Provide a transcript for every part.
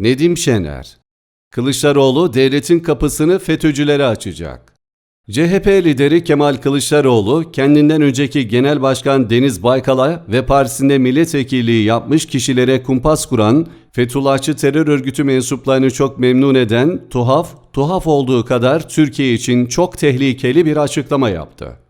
Nedim Şener Kılıçdaroğlu devletin kapısını FETÖ'cülere açacak. CHP lideri Kemal Kılıçdaroğlu kendinden önceki Genel Başkan Deniz Baykal'a ve partisinde milletvekilliği yapmış kişilere kumpas kuran, Fethullahçı terör örgütü mensuplarını çok memnun eden, tuhaf, tuhaf olduğu kadar Türkiye için çok tehlikeli bir açıklama yaptı.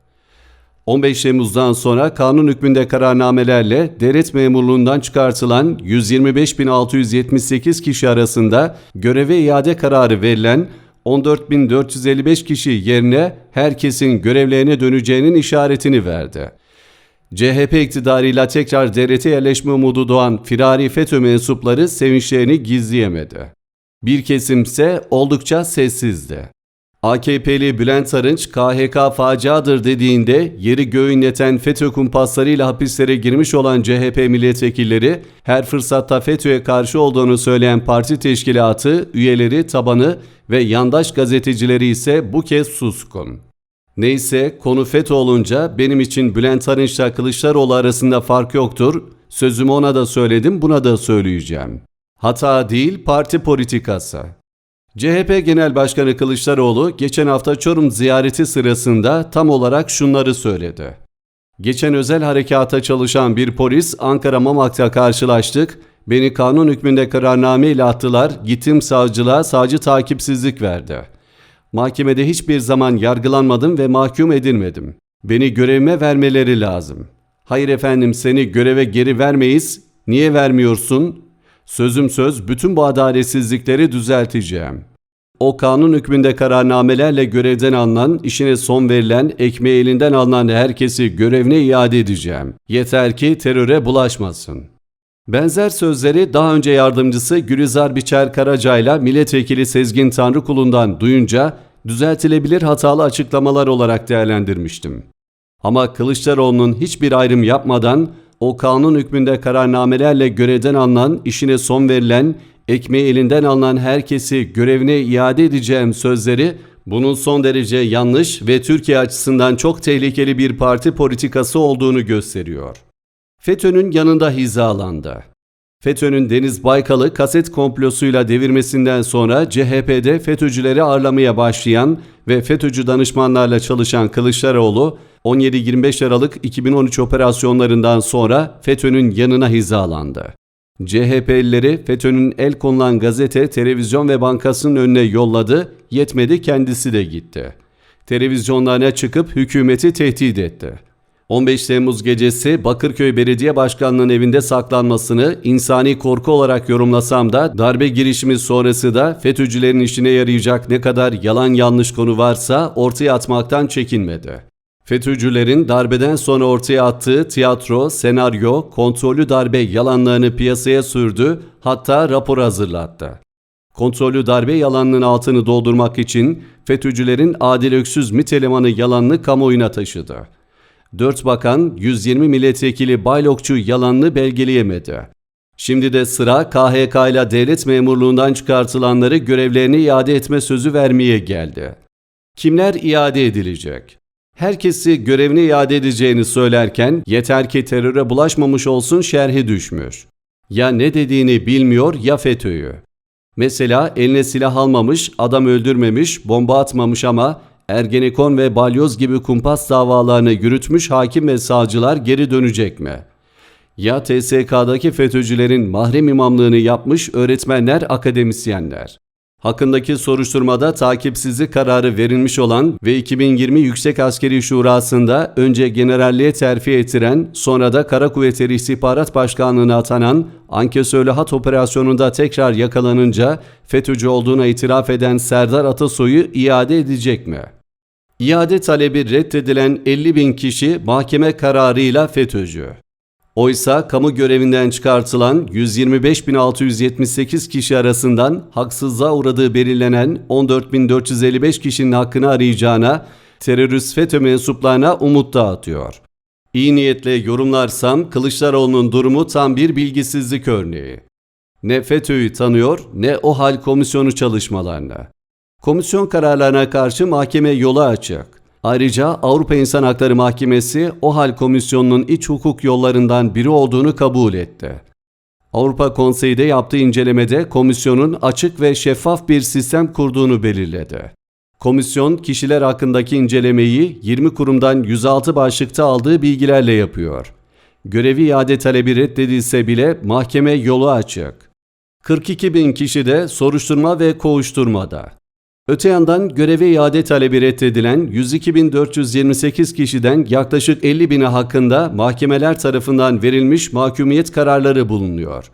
15 Temmuz'dan sonra kanun hükmünde kararnamelerle devlet memurluğundan çıkartılan 125.678 kişi arasında göreve iade kararı verilen 14.455 kişi yerine herkesin görevlerine döneceğinin işaretini verdi. CHP iktidarıyla tekrar devlete yerleşme umudu doğan firari FETÖ mensupları sevinçlerini gizleyemedi. Bir kesimse oldukça sessizdi. AKP'li Bülent Arınç KHK faciadır dediğinde yeri göğü inleten FETÖ kumpaslarıyla hapislere girmiş olan CHP milletvekilleri her fırsatta FETÖ'ye karşı olduğunu söyleyen parti teşkilatı, üyeleri, tabanı ve yandaş gazetecileri ise bu kez suskun. Neyse konu FETÖ olunca benim için Bülent Arınç'la Kılıçdaroğlu arasında fark yoktur. Sözümü ona da söyledim buna da söyleyeceğim. Hata değil parti politikası. CHP Genel Başkanı Kılıçdaroğlu geçen hafta Çorum ziyareti sırasında tam olarak şunları söyledi. Geçen özel harekata çalışan bir polis Ankara Mamak'ta karşılaştık. Beni kanun hükmünde kararname ile attılar. Gittim savcılığa savcı takipsizlik verdi. Mahkemede hiçbir zaman yargılanmadım ve mahkum edilmedim. Beni görevime vermeleri lazım. Hayır efendim seni göreve geri vermeyiz. Niye vermiyorsun? Sözüm söz bütün bu adaletsizlikleri düzelteceğim. O kanun hükmünde kararnamelerle görevden alınan, işine son verilen, ekmeği elinden alınan herkesi görevine iade edeceğim. Yeter ki teröre bulaşmasın. Benzer sözleri daha önce yardımcısı Gülizar Biçer Karaca'yla milletvekili Sezgin Tanrıkulu'ndan duyunca düzeltilebilir hatalı açıklamalar olarak değerlendirmiştim. Ama Kılıçdaroğlu'nun hiçbir ayrım yapmadan o kanun hükmünde kararnamelerle görevden alınan, işine son verilen, ekmeği elinden alınan herkesi görevine iade edeceğim sözleri bunun son derece yanlış ve Türkiye açısından çok tehlikeli bir parti politikası olduğunu gösteriyor. FETÖ'nün yanında hizalandı. FETÖ'nün Deniz Baykal'ı kaset komplosuyla devirmesinden sonra CHP'de FETÖ'cüleri ağırlamaya başlayan ve FETÖ'cü danışmanlarla çalışan Kılıçdaroğlu 17-25 Aralık 2013 operasyonlarından sonra FETÖ'nün yanına hizalandı. CHP'lileri FETÖ'nün el konulan gazete, televizyon ve bankasının önüne yolladı, yetmedi kendisi de gitti. Televizyonlarına çıkıp hükümeti tehdit etti. 15 Temmuz gecesi Bakırköy Belediye Başkanlığı'nın evinde saklanmasını insani korku olarak yorumlasam da darbe girişimi sonrası da FETÖ'cülerin işine yarayacak ne kadar yalan yanlış konu varsa ortaya atmaktan çekinmedi. FETÖ'cülerin darbeden sonra ortaya attığı tiyatro, senaryo, kontrollü darbe yalanlarını piyasaya sürdü, hatta rapor hazırlattı. Kontrollü darbe yalanının altını doldurmak için FETÖ'cülerin Adil Öksüz MİT elemanı yalanını kamuoyuna taşıdı. 4 bakan 120 milletvekili baylokçu yalanını belgeleyemedi. Şimdi de sıra KHK ile devlet memurluğundan çıkartılanları görevlerine iade etme sözü vermeye geldi. Kimler iade edilecek? Herkesi görevine iade edeceğini söylerken yeter ki teröre bulaşmamış olsun şerhi düşmüş. Ya ne dediğini bilmiyor ya FETÖ'yü. Mesela eline silah almamış, adam öldürmemiş, bomba atmamış ama Ergenekon ve Balyoz gibi kumpas davalarını yürütmüş hakim ve savcılar geri dönecek mi? Ya TSK'daki FETÖ'cülerin mahrem imamlığını yapmış öğretmenler, akademisyenler? Hakkındaki soruşturmada takipsizlik kararı verilmiş olan ve 2020 Yüksek Askeri Şurası'nda önce generalliğe terfi ettiren, sonra da Kara Kuvvetleri İstihbarat Başkanlığı'na atanan Ankesörlü Hat Operasyonu'nda tekrar yakalanınca FETÖ'cü olduğuna itiraf eden Serdar Atasoy'u iade edecek mi? İade talebi reddedilen 50 bin kişi mahkeme kararıyla FETÖ'cü. Oysa kamu görevinden çıkartılan 125.678 kişi arasından haksızlığa uğradığı belirlenen 14.455 kişinin hakkını arayacağına, terörist FETÖ mensuplarına umut dağıtıyor. İyi niyetle yorumlarsam Kılıçdaroğlu'nun durumu tam bir bilgisizlik örneği. Ne FETÖ'yü tanıyor ne o hal komisyonu çalışmalarını. Komisyon kararlarına karşı mahkeme yolu açık. Ayrıca Avrupa İnsan Hakları Mahkemesi OHAL Komisyonu'nun iç hukuk yollarından biri olduğunu kabul etti. Avrupa Konseyi de yaptığı incelemede komisyonun açık ve şeffaf bir sistem kurduğunu belirledi. Komisyon kişiler hakkındaki incelemeyi 20 kurumdan 106 başlıkta aldığı bilgilerle yapıyor. Görevi iade talebi reddedilse bile mahkeme yolu açık. 42 bin kişi de soruşturma ve koğuşturmada. Öte yandan göreve iade talebi reddedilen 102.428 kişiden yaklaşık 50 bini hakkında mahkemeler tarafından verilmiş mahkumiyet kararları bulunuyor.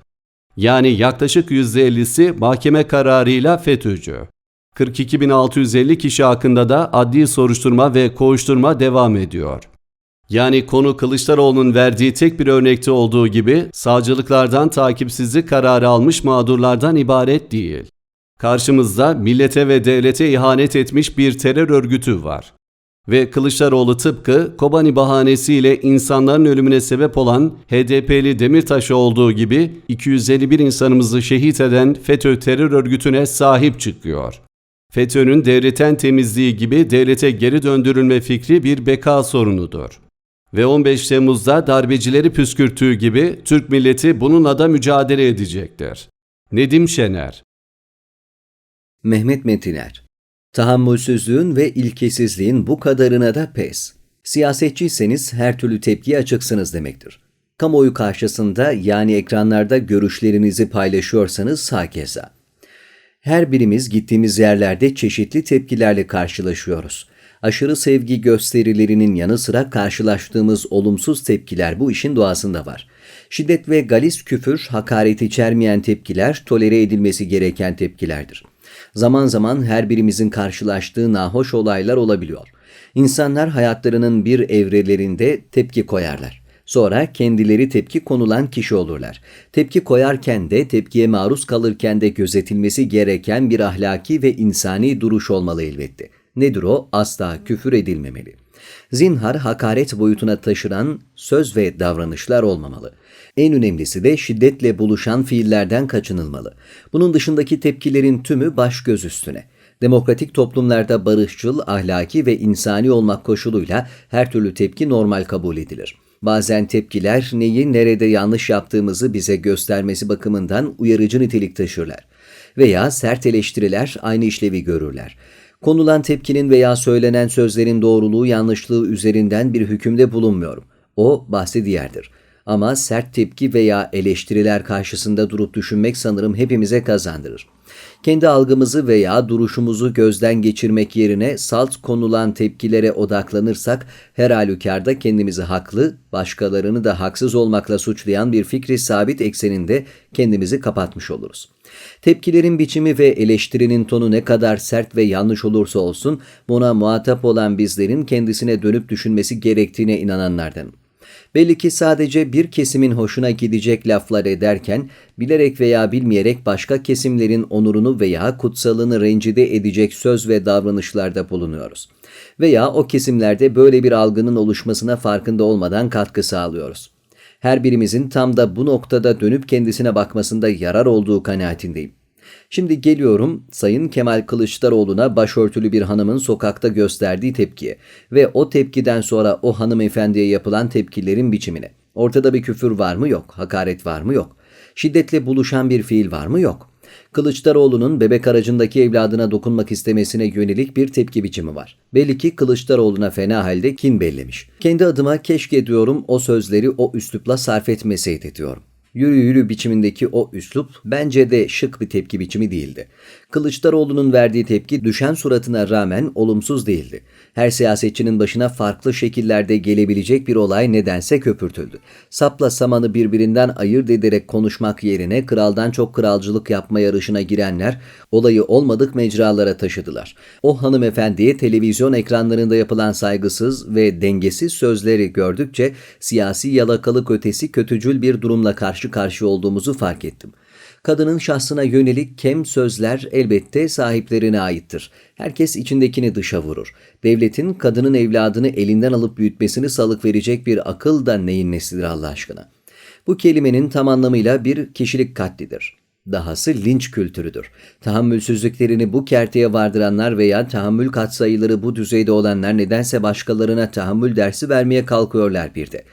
Yani yaklaşık %50'si mahkeme kararıyla FETÖ'cü. 42.650 kişi hakkında da adli soruşturma ve koğuşturma devam ediyor. Yani konu Kılıçdaroğlu'nun verdiği tek bir örnekte olduğu gibi savcılıklardan takipsizlik kararı almış mağdurlardan ibaret değil. Karşımızda millete ve devlete ihanet etmiş bir terör örgütü var. Ve Kılıçdaroğlu tıpkı Kobani bahanesiyle insanların ölümüne sebep olan HDP'li Demirtaş olduğu gibi 251 insanımızı şehit eden FETÖ terör örgütüne sahip çıkıyor. FETÖ'nün devletten temizliği gibi devlete geri döndürülme fikri bir beka sorunudur. Ve 15 Temmuz'da darbecileri püskürttüğü gibi Türk milleti bununla da mücadele edecektir. Nedim Şener Mehmet Metiner Tahammülsüzlüğün ve ilkesizliğin bu kadarına da pes. Siyasetçiyseniz her türlü tepkiye açıksınız demektir. Kamuoyu karşısında yani ekranlarda görüşlerinizi paylaşıyorsanız hakeza. Her birimiz gittiğimiz yerlerde çeşitli tepkilerle karşılaşıyoruz. Aşırı sevgi gösterilerinin yanı sıra karşılaştığımız olumsuz tepkiler bu işin doğasında var. Şiddet ve galis küfür, hakaret içermeyen tepkiler tolere edilmesi gereken tepkilerdir. Zaman zaman her birimizin karşılaştığı nahoş olaylar olabiliyor. İnsanlar hayatlarının bir evrelerinde tepki koyarlar. Sonra kendileri tepki konulan kişi olurlar. Tepki koyarken de tepkiye maruz kalırken de gözetilmesi gereken bir ahlaki ve insani duruş olmalı elbette. Nedir o? Asla küfür edilmemeli. Zinhar hakaret boyutuna taşıran söz ve davranışlar olmamalı. En önemlisi de şiddetle buluşan fiillerden kaçınılmalı. Bunun dışındaki tepkilerin tümü baş göz üstüne. Demokratik toplumlarda barışçıl, ahlaki ve insani olmak koşuluyla her türlü tepki normal kabul edilir. Bazen tepkiler neyi nerede yanlış yaptığımızı bize göstermesi bakımından uyarıcı nitelik taşırlar. Veya sert eleştiriler aynı işlevi görürler. Konulan tepkinin veya söylenen sözlerin doğruluğu yanlışlığı üzerinden bir hükümde bulunmuyorum. O bahsi diğerdir. Ama sert tepki veya eleştiriler karşısında durup düşünmek sanırım hepimize kazandırır. Kendi algımızı veya duruşumuzu gözden geçirmek yerine salt konulan tepkilere odaklanırsak her halükarda kendimizi haklı, başkalarını da haksız olmakla suçlayan bir fikri sabit ekseninde kendimizi kapatmış oluruz. Tepkilerin biçimi ve eleştirinin tonu ne kadar sert ve yanlış olursa olsun buna muhatap olan bizlerin kendisine dönüp düşünmesi gerektiğine inananlardanım. Belli ki sadece bir kesimin hoşuna gidecek laflar ederken bilerek veya bilmeyerek başka kesimlerin onurunu veya kutsalını rencide edecek söz ve davranışlarda bulunuyoruz. Veya o kesimlerde böyle bir algının oluşmasına farkında olmadan katkı sağlıyoruz. Her birimizin tam da bu noktada dönüp kendisine bakmasında yarar olduğu kanaatindeyim. Şimdi geliyorum Sayın Kemal Kılıçdaroğlu'na başörtülü bir hanımın sokakta gösterdiği tepkiye ve o tepkiden sonra o hanımefendiye yapılan tepkilerin biçimine. Ortada bir küfür var mı? Yok. Hakaret var mı? Yok. Şiddetle buluşan bir fiil var mı? Yok. Kılıçdaroğlu'nun bebek aracındaki evladına dokunmak istemesine yönelik bir tepki biçimi var. Belli ki Kılıçdaroğlu'na fena halde kin bellemiş. Kendi adıma keşke diyorum o sözleri o üslupla sarf etmeseydi diyorum yürü yürü biçimindeki o üslup bence de şık bir tepki biçimi değildi. Kılıçdaroğlu'nun verdiği tepki düşen suratına rağmen olumsuz değildi. Her siyasetçinin başına farklı şekillerde gelebilecek bir olay nedense köpürtüldü. Sapla samanı birbirinden ayırt ederek konuşmak yerine kraldan çok kralcılık yapma yarışına girenler olayı olmadık mecralara taşıdılar. O hanımefendiye televizyon ekranlarında yapılan saygısız ve dengesiz sözleri gördükçe siyasi yalakalık ötesi kötücül bir durumla karşı karşı olduğumuzu fark ettim. Kadının şahsına yönelik kem sözler elbette sahiplerine aittir. Herkes içindekini dışa vurur. Devletin kadının evladını elinden alıp büyütmesini salık verecek bir akıl da neyin nesidir Allah aşkına? Bu kelimenin tam anlamıyla bir kişilik katlidir. Dahası linç kültürüdür. Tahammülsüzlüklerini bu kerteye vardıranlar veya tahammül katsayıları bu düzeyde olanlar nedense başkalarına tahammül dersi vermeye kalkıyorlar bir de.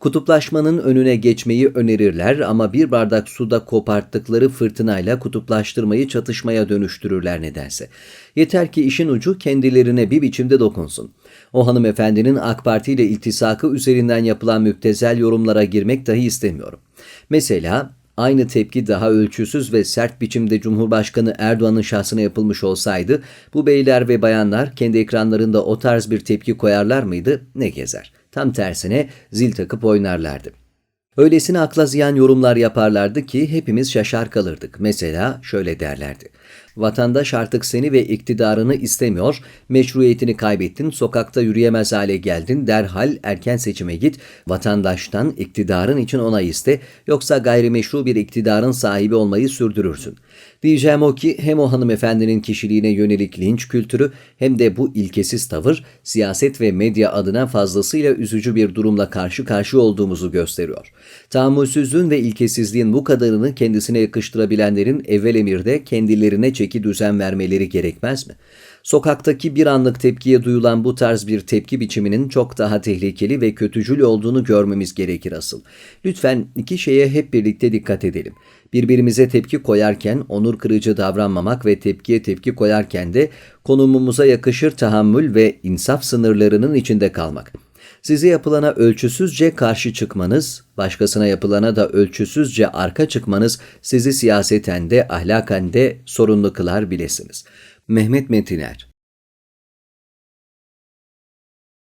Kutuplaşmanın önüne geçmeyi önerirler ama bir bardak suda koparttıkları fırtınayla kutuplaştırmayı çatışmaya dönüştürürler nedense. Yeter ki işin ucu kendilerine bir biçimde dokunsun. O hanımefendinin AK Parti ile iltisakı üzerinden yapılan müptezel yorumlara girmek dahi istemiyorum. Mesela aynı tepki daha ölçüsüz ve sert biçimde Cumhurbaşkanı Erdoğan'ın şahsına yapılmış olsaydı bu beyler ve bayanlar kendi ekranlarında o tarz bir tepki koyarlar mıydı ne gezer. Tam tersine zil takıp oynarlardı. Öylesine akla ziyan yorumlar yaparlardı ki hepimiz şaşar kalırdık. Mesela şöyle derlerdi. Vatandaş artık seni ve iktidarını istemiyor, meşruiyetini kaybettin, sokakta yürüyemez hale geldin, derhal erken seçime git, vatandaştan iktidarın için onay iste, yoksa gayrimeşru bir iktidarın sahibi olmayı sürdürürsün. Diyeceğim o ki hem o hanımefendinin kişiliğine yönelik linç kültürü hem de bu ilkesiz tavır siyaset ve medya adına fazlasıyla üzücü bir durumla karşı karşı olduğumuzu gösteriyor. Tahammülsüzlüğün ve ilkesizliğin bu kadarını kendisine yakıştırabilenlerin evvel emirde kendilerine çeki düzen vermeleri gerekmez mi? Sokaktaki bir anlık tepkiye duyulan bu tarz bir tepki biçiminin çok daha tehlikeli ve kötücül olduğunu görmemiz gerekir asıl. Lütfen iki şeye hep birlikte dikkat edelim. Birbirimize tepki koyarken onur kırıcı davranmamak ve tepkiye tepki koyarken de konumumuza yakışır tahammül ve insaf sınırlarının içinde kalmak. Size yapılana ölçüsüzce karşı çıkmanız, başkasına yapılana da ölçüsüzce arka çıkmanız sizi siyaseten de ahlaken de sorunlu kılar bilesiniz. Mehmet Metiner